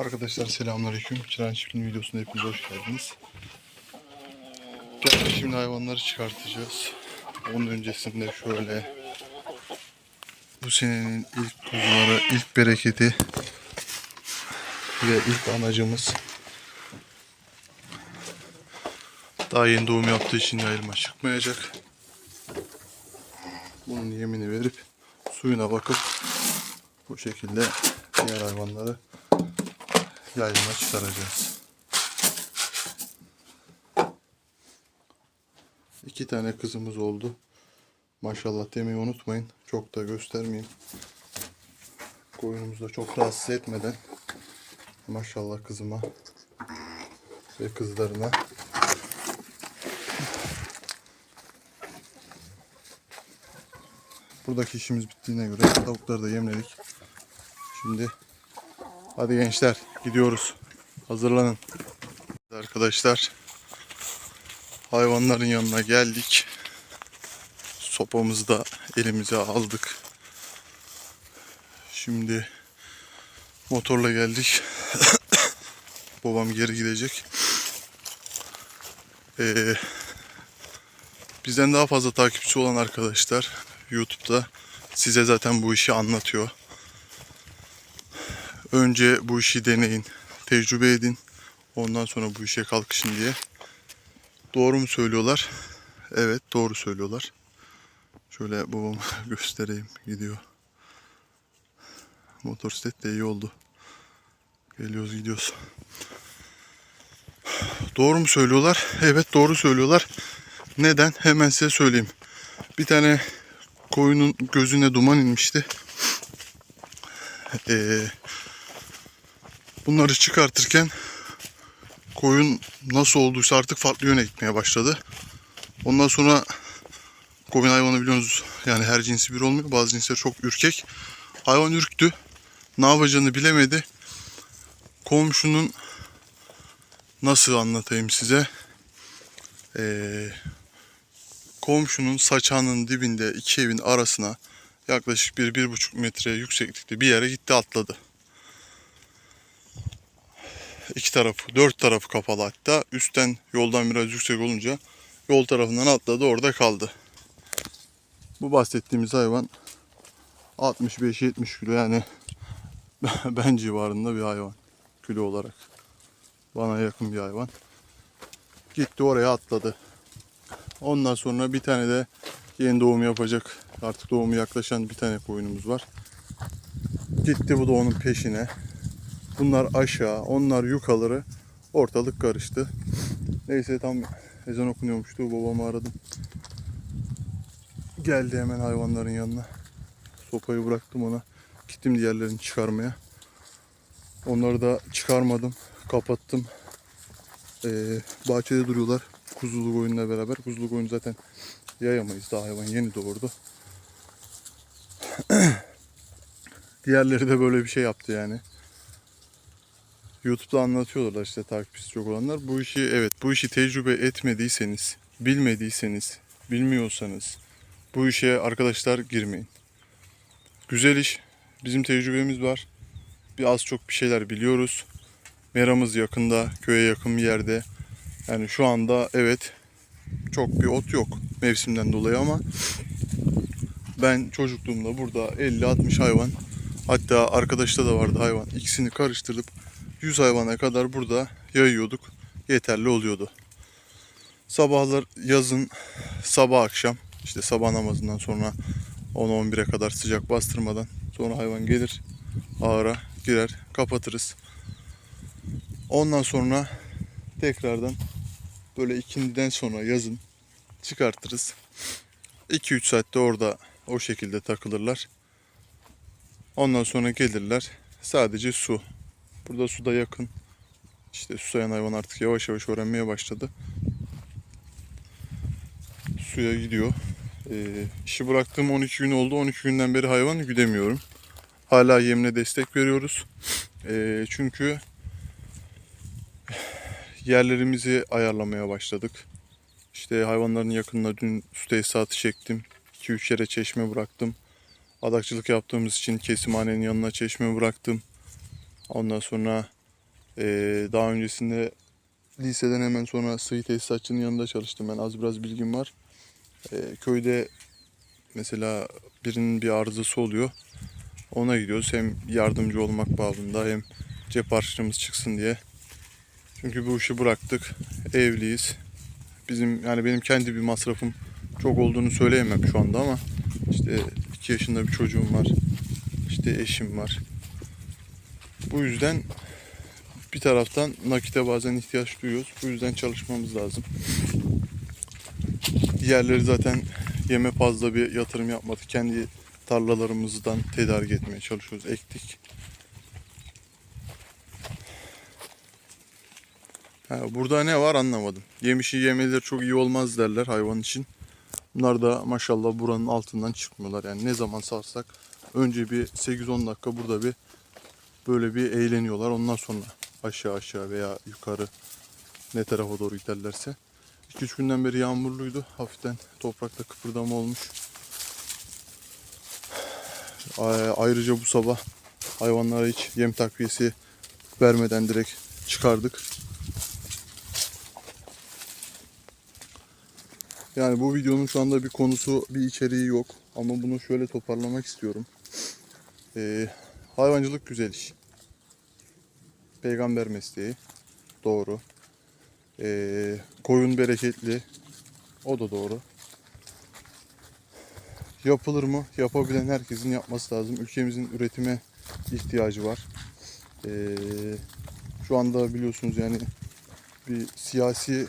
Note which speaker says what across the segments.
Speaker 1: Arkadaşlar selamünaleyküm. Çıran Çiftliğin videosuna hepiniz hoş geldiniz. Geldik şimdi hayvanları çıkartacağız. Onun öncesinde şöyle bu senenin ilk kuzuları, ilk bereketi ve ilk anacımız daha yeni doğum yaptığı için yayılma çıkmayacak. Bunun yemini verip suyuna bakıp bu şekilde diğer hayvanları yaylına çıkaracağız. İki tane kızımız oldu. Maşallah demeyi unutmayın. Çok da göstermeyeyim. Koyunumuzu da çok rahatsız etmeden maşallah kızıma ve kızlarına Buradaki işimiz bittiğine göre tavukları da yemledik. Şimdi hadi gençler gidiyoruz. Hazırlanın. Arkadaşlar hayvanların yanına geldik. Sopamızı da elimize aldık. Şimdi motorla geldik. Babam geri gidecek. Ee, bizden daha fazla takipçi olan arkadaşlar YouTube'da size zaten bu işi anlatıyor. Önce bu işi deneyin, tecrübe edin. Ondan sonra bu işe kalkışın diye. Doğru mu söylüyorlar? Evet, doğru söylüyorlar. Şöyle babama göstereyim. Gidiyor. Motosiklet de iyi oldu. Geliyoruz gidiyoruz. Doğru mu söylüyorlar? Evet doğru söylüyorlar. Neden? Hemen size söyleyeyim. Bir tane koyunun gözüne duman inmişti. Ee, bunları çıkartırken koyun nasıl olduysa artık farklı yöne gitmeye başladı. Ondan sonra koyun hayvanı biliyorsunuz yani her cinsi bir olmuyor. Bazı cinsler çok ürkek. Hayvan ürktü. Ne yapacağını bilemedi. Komşunun nasıl anlatayım size? Ee, komşunun saçağının dibinde iki evin arasına yaklaşık bir, bir buçuk metre yükseklikte bir yere gitti atladı. İki tarafı, dört tarafı kapalı hatta. Üstten yoldan biraz yüksek olunca yol tarafından atladı orada kaldı. Bu bahsettiğimiz hayvan 65-70 kilo yani ben civarında bir hayvan kilo olarak. Bana yakın bir hayvan. Gitti oraya atladı. Ondan sonra bir tane de yeni doğum yapacak. Artık doğumu yaklaşan bir tane koyunumuz var. Gitti bu da onun peşine. Bunlar aşağı, onlar yukarıları. Ortalık karıştı. Neyse tam ezan okunuyormuştu. Babamı aradım. Geldi hemen hayvanların yanına. Sopayı bıraktım ona. Gittim diğerlerini çıkarmaya. Onları da çıkarmadım. Kapattım. Ee, bahçede duruyorlar. Kuzulu koyunla beraber. Kuzulu koyun zaten yayamayız. Daha hayvan yeni doğurdu. Diğerleri de böyle bir şey yaptı yani. YouTube'da anlatıyorlar işte takipçisi çok olanlar. Bu işi evet bu işi tecrübe etmediyseniz, bilmediyseniz, bilmiyorsanız bu işe arkadaşlar girmeyin. Güzel iş. Bizim tecrübemiz var. Bir az çok bir şeyler biliyoruz. Meramız yakında, köye yakın bir yerde. Yani şu anda evet çok bir ot yok mevsimden dolayı ama ben çocukluğumda burada 50-60 hayvan hatta arkadaşta da vardı hayvan ikisini karıştırıp 100 hayvana kadar burada yayıyorduk. Yeterli oluyordu. Sabahlar yazın sabah akşam işte sabah namazından sonra 10-11'e kadar sıcak bastırmadan sonra hayvan gelir ağıra girer kapatırız. Ondan sonra tekrardan böyle ikindiden sonra yazın çıkartırız. 2-3 saatte orada o şekilde takılırlar. Ondan sonra gelirler. Sadece su. Burada su da yakın. İşte susayan hayvan artık yavaş yavaş öğrenmeye başladı. Suya gidiyor. Ee, işi bıraktığım 12 gün oldu. 12 günden beri hayvan güdemiyorum. Hala yemine destek veriyoruz. Ee, çünkü yerlerimizi ayarlamaya başladık. İşte hayvanların yakınına dün su tesisatı çektim. 2-3 yere çeşme bıraktım. Adakçılık yaptığımız için kesimhanenin yanına çeşme bıraktım. Ondan sonra Ee, daha öncesinde liseden hemen sonra sıvı tesisatçının yanında çalıştım. Ben az biraz bilgim var. Ee, köyde mesela birinin bir arızası oluyor. Ona gidiyoruz. Hem yardımcı olmak babında hem cep harçlığımız çıksın diye. Çünkü bu işi bıraktık. Evliyiz. Bizim yani benim kendi bir masrafım çok olduğunu söyleyemem şu anda ama işte 2 yaşında bir çocuğum var. İşte eşim var. Bu yüzden bir taraftan nakite bazen ihtiyaç duyuyoruz. Bu yüzden çalışmamız lazım. Diğerleri zaten yeme fazla bir yatırım yapmadık. Kendi tarlalarımızdan tedarik etmeye çalışıyoruz. Ektik. Ha, burada ne var anlamadım. Yemişi yemeleri çok iyi olmaz derler hayvan için. Bunlar da maşallah buranın altından çıkmıyorlar. Yani ne zaman sarsak önce bir 8-10 dakika burada bir böyle bir eğleniyorlar. Ondan sonra aşağı aşağı veya yukarı ne tarafa doğru giderlerse. 2-3 günden beri yağmurluydu. Hafiften toprakta kıpırdama olmuş. Ay- Ayrıca bu sabah hayvanlara hiç yem takviyesi vermeden direkt çıkardık. Yani bu videonun şu anda bir konusu, bir içeriği yok. Ama bunu şöyle toparlamak istiyorum. Ee, hayvancılık güzel iş. Peygamber mesleği. Doğru. Ee, koyun bereketli. O da doğru. Yapılır mı? Yapabilen herkesin yapması lazım. Ülkemizin üretime ihtiyacı var. Ee, şu anda biliyorsunuz yani bir siyasi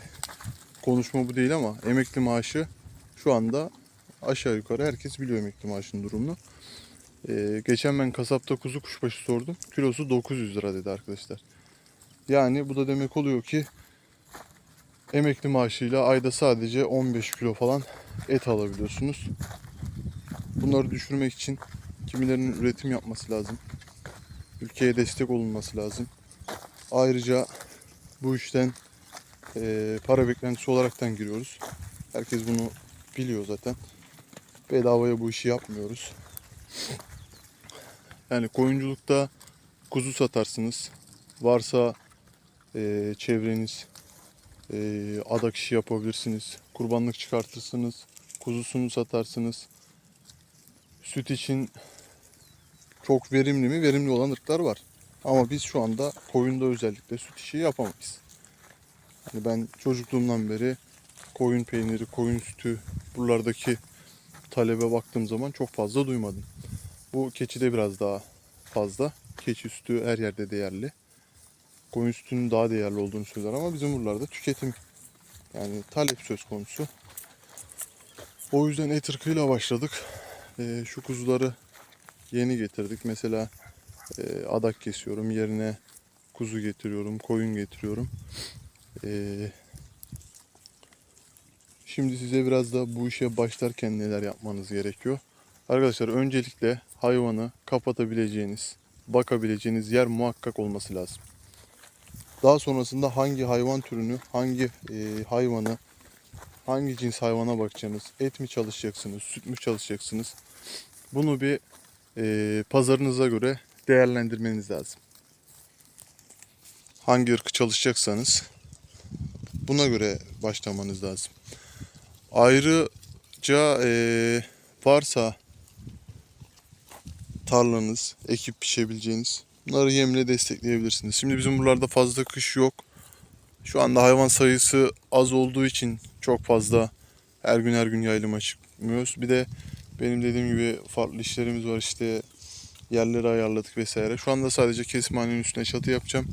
Speaker 1: konuşma bu değil ama emekli maaşı şu anda aşağı yukarı herkes biliyor emekli maaşının durumunu. Ee, geçen ben kasapta kuzu kuşbaşı sordum. Kilosu 900 lira dedi arkadaşlar. Yani bu da demek oluyor ki emekli maaşıyla ayda sadece 15 kilo falan et alabiliyorsunuz. Bunları düşürmek için kimilerinin üretim yapması lazım. Ülkeye destek olunması lazım. Ayrıca bu işten e, para beklentisi olaraktan giriyoruz. Herkes bunu biliyor zaten. Bedavaya bu işi yapmıyoruz. Yani koyunculukta kuzu satarsınız. Varsa e, çevreniz e, adak işi yapabilirsiniz. Kurbanlık çıkartırsınız. Kuzusunu satarsınız. Süt için çok verimli mi? Verimli olan ırklar var. Ama biz şu anda koyunda özellikle süt işi yapamayız. Hani ben çocukluğumdan beri koyun peyniri, koyun sütü buralardaki talebe baktığım zaman çok fazla duymadım. Bu keçide biraz daha fazla. Keçi sütü her yerde değerli. Koyun sütünün daha değerli olduğunu söyler ama bizim buralarda tüketim yani talep söz konusu. O yüzden et ırkıyla başladık. Ee, şu kuzuları yeni getirdik. Mesela e, adak kesiyorum. Yerine kuzu getiriyorum, koyun getiriyorum. Ee, şimdi size biraz da bu işe başlarken neler yapmanız gerekiyor. Arkadaşlar öncelikle hayvanı kapatabileceğiniz, bakabileceğiniz yer muhakkak olması lazım. Daha sonrasında hangi hayvan türünü, hangi e, hayvanı, hangi cins hayvana bakacaksınız, et mi çalışacaksınız, süt mü çalışacaksınız. Bunu bir e, pazarınıza göre değerlendirmeniz lazım. Hangi ırkı çalışacaksanız buna göre başlamanız lazım. Ayrıca eee, varsa tarlanız, ekip pişebileceğiniz bunları yemle destekleyebilirsiniz. Şimdi bizim buralarda fazla kış yok. Şu anda hayvan sayısı az olduğu için çok fazla her gün her gün yayılıma çıkmıyoruz. Bir de benim dediğim gibi farklı işlerimiz var işte yerleri ayarladık vesaire. Şu anda sadece kesimhanenin üstüne çatı yapacağım.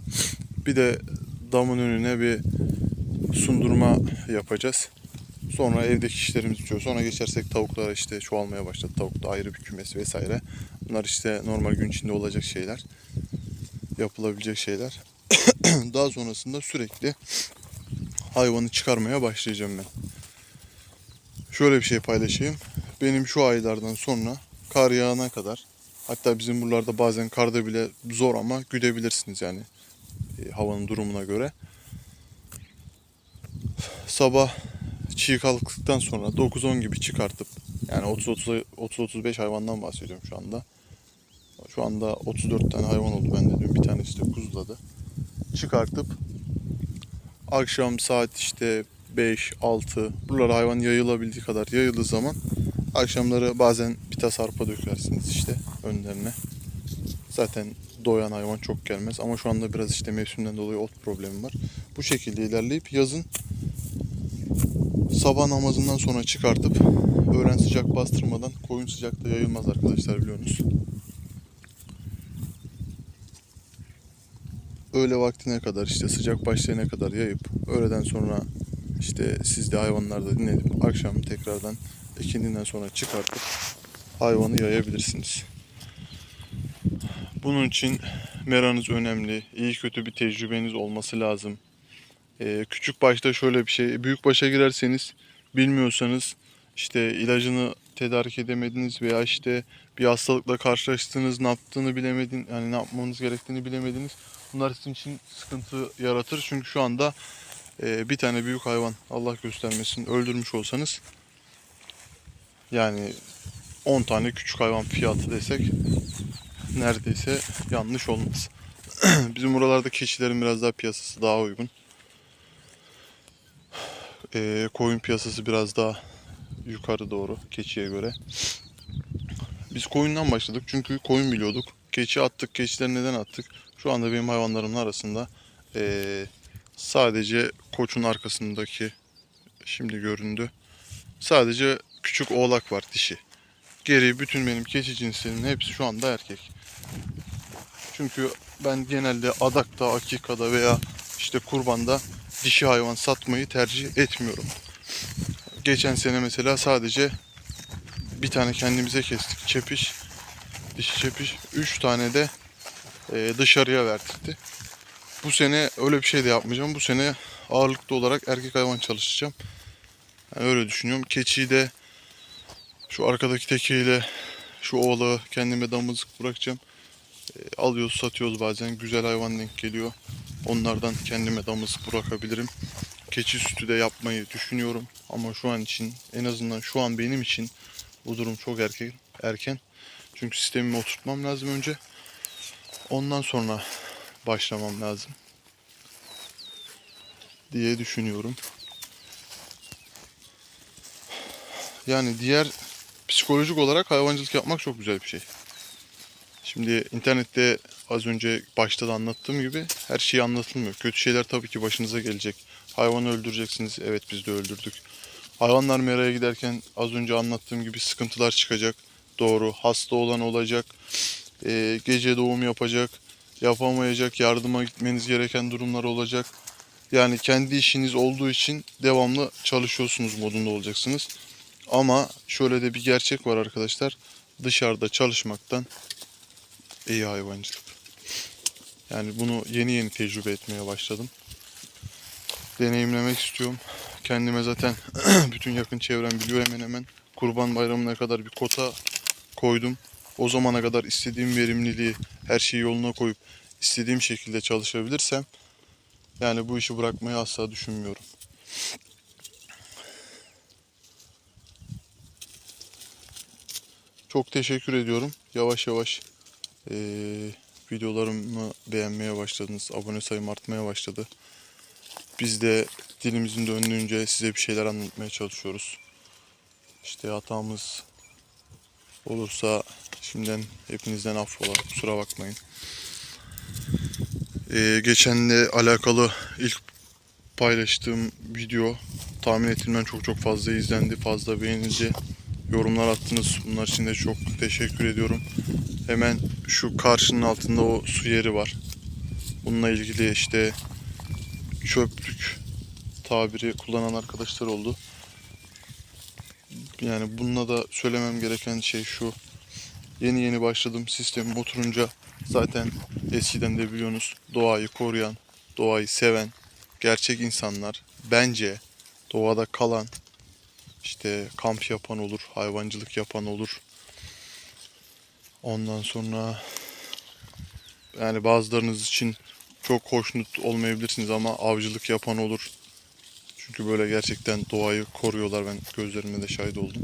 Speaker 1: Bir de damın önüne bir sundurma yapacağız. Sonra evdeki işlerimiz bitiyor. Sonra geçersek tavuklar işte çoğalmaya başladı. Tavukta ayrı bir kümes vesaire. Bunlar işte normal gün içinde olacak şeyler. Yapılabilecek şeyler. Daha sonrasında sürekli hayvanı çıkarmaya başlayacağım ben. Şöyle bir şey paylaşayım. Benim şu aylardan sonra kar yağana kadar hatta bizim buralarda bazen karda bile zor ama güdebilirsiniz yani e, havanın durumuna göre. Sabah çiğ kalktıktan sonra 9-10 gibi çıkartıp yani 30-35 hayvandan bahsediyorum şu anda. Şu anda 34 tane hayvan oldu bende dün bir tanesi de kuzuladı. çıkartıp akşam saat işte 5 6 buralara hayvan yayılabildiği kadar yayıldığı zaman akşamları bazen bir tas arpa dökersiniz işte önlerine. Zaten doyan hayvan çok gelmez ama şu anda biraz işte mevsimden dolayı ot problemi var. Bu şekilde ilerleyip yazın sabah namazından sonra çıkartıp öğlen sıcak bastırmadan koyun sıcakta yayılmaz arkadaşlar biliyorsunuz. Öğle vaktine kadar işte sıcak başlayana kadar yayıp öğleden sonra işte siz de hayvanlarda dinledip akşam tekrardan ikindinden sonra çıkartıp hayvanı yayabilirsiniz. Bunun için meranız önemli. İyi kötü bir tecrübeniz olması lazım. Ee, küçük başta şöyle bir şey. Büyük başa girerseniz bilmiyorsanız işte ilacını tedarik edemediniz veya işte bir hastalıkla karşılaştınız, ne yaptığını bilemedin, yani ne yapmanız gerektiğini bilemediniz. Bunlar sizin için sıkıntı yaratır. Çünkü şu anda e, bir tane büyük hayvan Allah göstermesin öldürmüş olsanız yani 10 tane küçük hayvan fiyatı desek neredeyse yanlış olmaz. Bizim buralarda keçilerin biraz daha piyasası daha uygun. Ee, koyun piyasası biraz daha yukarı doğru keçiye göre. Biz koyundan başladık çünkü koyun biliyorduk. Keçi attık. Keçileri neden attık? Şu anda benim hayvanlarımın arasında ee, sadece koçun arkasındaki şimdi göründü. Sadece küçük oğlak var dişi. Geri bütün benim keçi cinslerinin hepsi şu anda erkek. Çünkü ben genelde adakta, akikada veya işte kurbanda dişi hayvan satmayı tercih etmiyorum. Geçen sene mesela sadece bir tane kendimize kestik çepiş, dişi çepiş. Üç tane de e, dışarıya verdirdi. Bu sene öyle bir şey de yapmayacağım. Bu sene ağırlıklı olarak erkek hayvan çalışacağım. Yani öyle düşünüyorum. Keçiyi de şu arkadaki tekeyle şu oğlağı kendime damızlık bırakacağım. E, alıyoruz satıyoruz bazen. Güzel hayvan denk geliyor. Onlardan kendime damızlık bırakabilirim. Keçi sütü de yapmayı düşünüyorum. Ama şu an için en azından şu an benim için bu durum çok erken. erken. Çünkü sistemimi oturtmam lazım önce. Ondan sonra başlamam lazım diye düşünüyorum. Yani diğer psikolojik olarak hayvancılık yapmak çok güzel bir şey. Şimdi internette az önce başta da anlattığım gibi her şey anlatılmıyor. Kötü şeyler tabii ki başınıza gelecek. Hayvanı öldüreceksiniz. Evet biz de öldürdük. Hayvanlar meraya giderken az önce anlattığım gibi sıkıntılar çıkacak. Doğru. Hasta olan olacak. Ee, gece doğum yapacak. Yapamayacak. Yardıma gitmeniz gereken durumlar olacak. Yani kendi işiniz olduğu için devamlı çalışıyorsunuz modunda olacaksınız. Ama şöyle de bir gerçek var arkadaşlar. Dışarıda çalışmaktan iyi hayvancılık. Yani bunu yeni yeni tecrübe etmeye başladım. Deneyimlemek istiyorum. Kendime zaten bütün yakın çevrem biliyor hemen hemen. Kurban bayramına kadar bir kota koydum. O zamana kadar istediğim verimliliği, her şeyi yoluna koyup istediğim şekilde çalışabilirsem yani bu işi bırakmayı asla düşünmüyorum. Çok teşekkür ediyorum. Yavaş yavaş eee, videolarımı beğenmeye başladınız. Abone sayım artmaya başladı. Biz de dilimizin döndüğünce size bir şeyler anlatmaya çalışıyoruz. İşte hatamız olursa şimdiden hepinizden affola. Kusura bakmayın. Eee geçenle alakalı ilk paylaştığım video tahmin ettiğimden çok çok fazla izlendi, fazla beğenildi. Yorumlar attınız. Bunlar için de çok teşekkür ediyorum. Hemen şu karşının altında o su yeri var. Bununla ilgili işte çöplük tabiri kullanan arkadaşlar oldu. Yani bununla da söylemem gereken şey şu. Yeni yeni başladım sistemim oturunca zaten eskiden de biliyorsunuz doğayı koruyan, doğayı seven gerçek insanlar bence doğada kalan işte kamp yapan olur, hayvancılık yapan olur. Ondan sonra yani bazılarınız için çok hoşnut olmayabilirsiniz ama avcılık yapan olur. Çünkü böyle gerçekten doğayı koruyorlar. Ben gözlerimle de şahit oldum.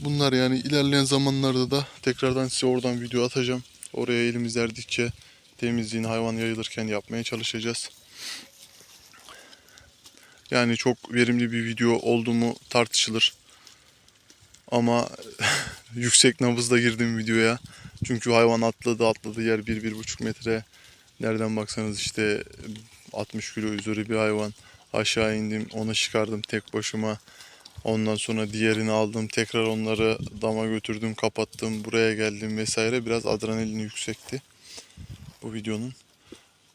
Speaker 1: Bunlar yani ilerleyen zamanlarda da tekrardan size oradan video atacağım. Oraya elimiz erdikçe temizliğini hayvan yayılırken yapmaya çalışacağız. Yani çok verimli bir video oldu mu tartışılır. Ama yüksek nabızla girdim videoya. Çünkü hayvan atladı atladı yer 1-1,5 metre. Nereden baksanız işte 60 kilo üzeri bir hayvan. Aşağı indim onu çıkardım tek başıma. Ondan sonra diğerini aldım. Tekrar onları dama götürdüm, kapattım. Buraya geldim vesaire. Biraz adrenalini yüksekti bu videonun.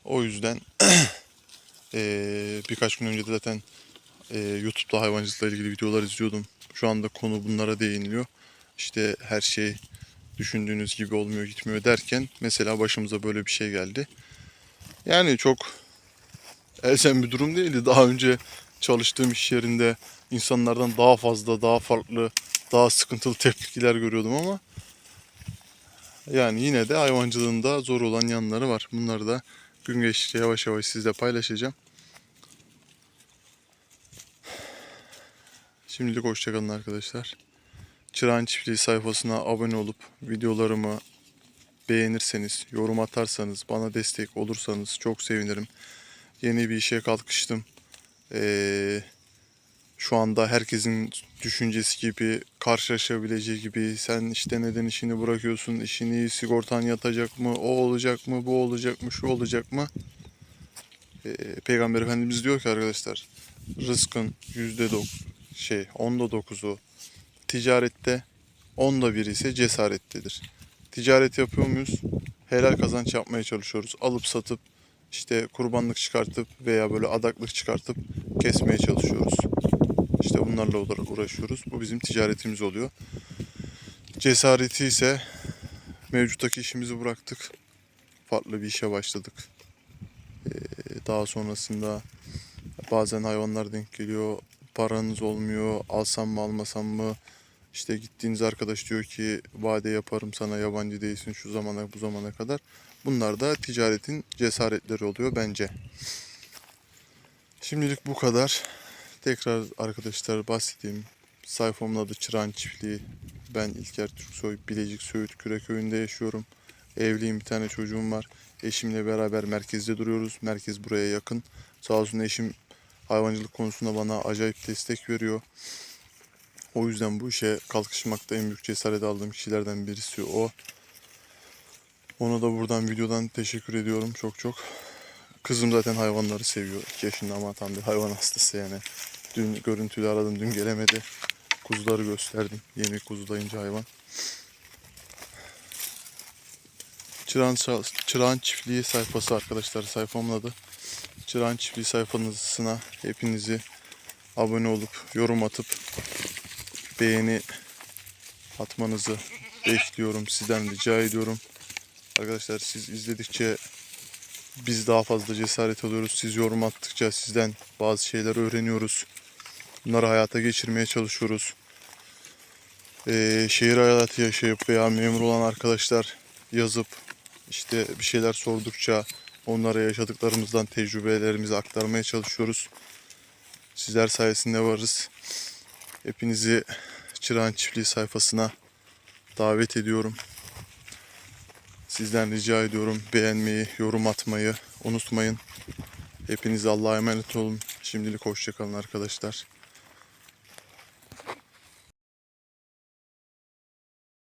Speaker 1: O yüzden eee, birkaç gün önce de zaten eee, YouTube'da hayvancılıkla ilgili videolar izliyordum. Şu anda konu bunlara değiniliyor. İşte her şey düşündüğünüz gibi olmuyor, gitmiyor derken mesela başımıza böyle bir şey geldi. Yani çok elzem bir durum değildi. Daha önce çalıştığım iş yerinde insanlardan daha fazla, daha farklı, daha sıkıntılı tepkiler görüyordum ama yani yine de hayvancılığında zor olan yanları var. Bunları da gün geçtikçe yavaş yavaş sizle paylaşacağım. Şimdilik hoşçakalın arkadaşlar. Çırağan Çiftliği sayfasına abone olup videolarımı beğenirseniz, yorum atarsanız, bana destek olursanız çok sevinirim. Yeni bir işe kalkıştım. Ee, şu anda herkesin düşüncesi gibi, karşılaşabileceği gibi sen işte neden işini bırakıyorsun, işini sigortan yatacak mı, o olacak mı, bu olacak mı, şu olacak mı? Ee, Peygamber Efendimiz diyor ki arkadaşlar, rızkın yüzde dok şey onda dokuzu ticarette, onda biri ise cesarettedir. Ticaret yapıyor muyuz? Helal kazanç yapmaya çalışıyoruz. Alıp satıp işte kurbanlık çıkartıp veya böyle adaklık çıkartıp kesmeye çalışıyoruz. İşte bunlarla olarak uğraşıyoruz. Bu bizim ticaretimiz oluyor. Cesareti ise mevcuttaki işimizi bıraktık. Farklı bir işe başladık. Ee, daha sonrasında bazen hayvanlar denk geliyor. Paranız olmuyor. Alsam mı almasam mı? İşte gittiğiniz arkadaş diyor ki vade yaparım sana yabancı değilsin şu zamana bu zamana kadar. Bunlar da ticaretin cesaretleri oluyor bence. Şimdilik bu kadar. Tekrar arkadaşlar bahsedeyim. Sayfamın adı Çırağan Çiftliği. Ben İlker Türksoy, Bilecik Söğüt Küre köyünde yaşıyorum. Evliyim, bir tane çocuğum var. Eşimle beraber merkezde duruyoruz. Merkez buraya yakın. Sağ olsun eşim hayvancılık konusunda bana acayip destek veriyor. O yüzden bu işe kalkışmakta en büyük cesaret aldığım kişilerden birisi o. Ona da buradan videodan teşekkür ediyorum çok çok. Kızım zaten hayvanları seviyor. 2 yaşında ama tam bir hayvan hastası yani. Dün görüntülü aradım dün gelemedi. Kuzuları gösterdim. Yeni kuzulayınca hayvan. Çırağan, Çırağan Çiftliği sayfası arkadaşlar sayfamın adı. Çırağan Çiftliği sayfasına hepinizi abone olup yorum atıp beğeni atmanızı bekliyorum. Sizden rica ediyorum. Arkadaşlar siz izledikçe biz daha fazla cesaret alıyoruz. Siz yorum attıkça sizden bazı şeyler öğreniyoruz. Bunları hayata geçirmeye çalışıyoruz. Ee, şehir hayatı yaşayıp veya memur olan arkadaşlar yazıp işte bir şeyler sordukça onlara yaşadıklarımızdan tecrübelerimizi aktarmaya çalışıyoruz. Sizler sayesinde varız. Hepinizi Çırağan Çiftliği sayfasına davet ediyorum. Sizden rica ediyorum beğenmeyi, yorum atmayı unutmayın. Hepiniz Allah'a emanet olun. Şimdilik hoşçakalın arkadaşlar.